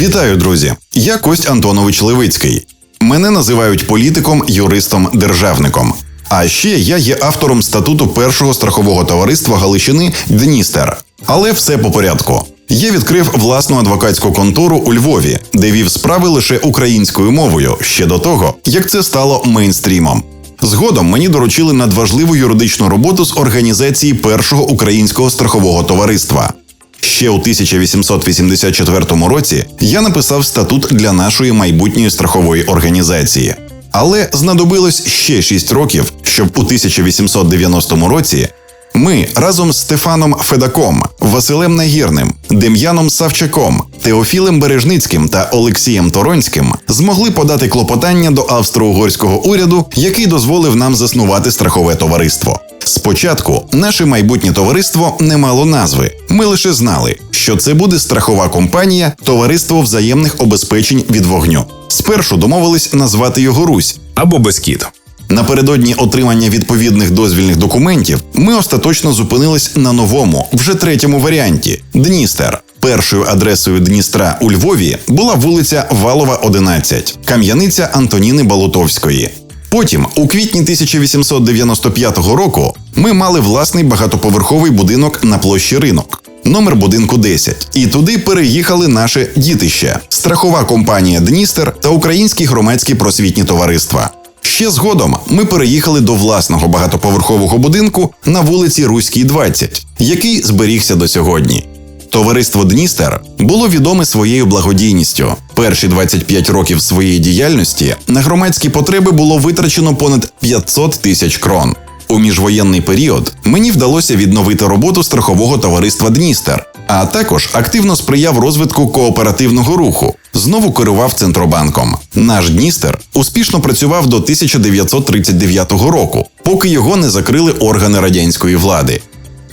Вітаю, друзі! Я Кость Антонович Левицький. Мене називають політиком, юристом, державником. А ще я є автором статуту першого страхового товариства Галичини Дністер. Але все по порядку. Я відкрив власну адвокатську контору у Львові, де вів справи лише українською мовою ще до того, як це стало мейнстрімом. Згодом мені доручили надважливу юридичну роботу з організації першого українського страхового товариства. Ще у 1884 році я написав статут для нашої майбутньої страхової організації. Але знадобилось ще 6 років, щоб у 1890 році ми разом з Стефаном Федаком, Василем Нагірним, Дем'яном Савчаком, Теофілем Бережницьким та Олексієм Торонським змогли подати клопотання до австро-угорського уряду, який дозволив нам заснувати страхове товариство. Спочатку наше майбутнє товариство не мало назви. Ми лише знали, що це буде страхова компанія Товариство взаємних обезпечень від вогню. Спершу домовились назвати його Русь, або Бескід. Напередодні отримання відповідних дозвільних документів ми остаточно зупинились на новому, вже третьому варіанті Дністер. Першою адресою Дністра у Львові була вулиця Валова, 11, кам'яниця Антоніни Балутовської. Потім, у квітні 1895 року, ми мали власний багатоповерховий будинок на площі ринок. Номер будинку 10. І туди переїхали наше дітище, страхова компанія Дністер та українські громадські просвітні товариства. Ще згодом ми переїхали до власного багатоповерхового будинку на вулиці Руській, 20, який зберігся до сьогодні. Товариство Дністер було відоме своєю благодійністю. Перші 25 років своєї діяльності на громадські потреби було витрачено понад 500 тисяч крон. У міжвоєнний період мені вдалося відновити роботу страхового товариства Дністер, а також активно сприяв розвитку кооперативного руху. Знову керував центробанком. Наш Дністер успішно працював до 1939 року, поки його не закрили органи радянської влади.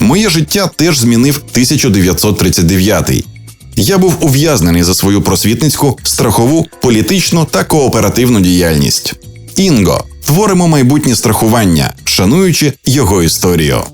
Моє життя теж змінив 1939. Я був ув'язнений за свою просвітницьку, страхову, політичну та кооперативну діяльність. Інго творимо майбутнє страхування, шануючи його історію.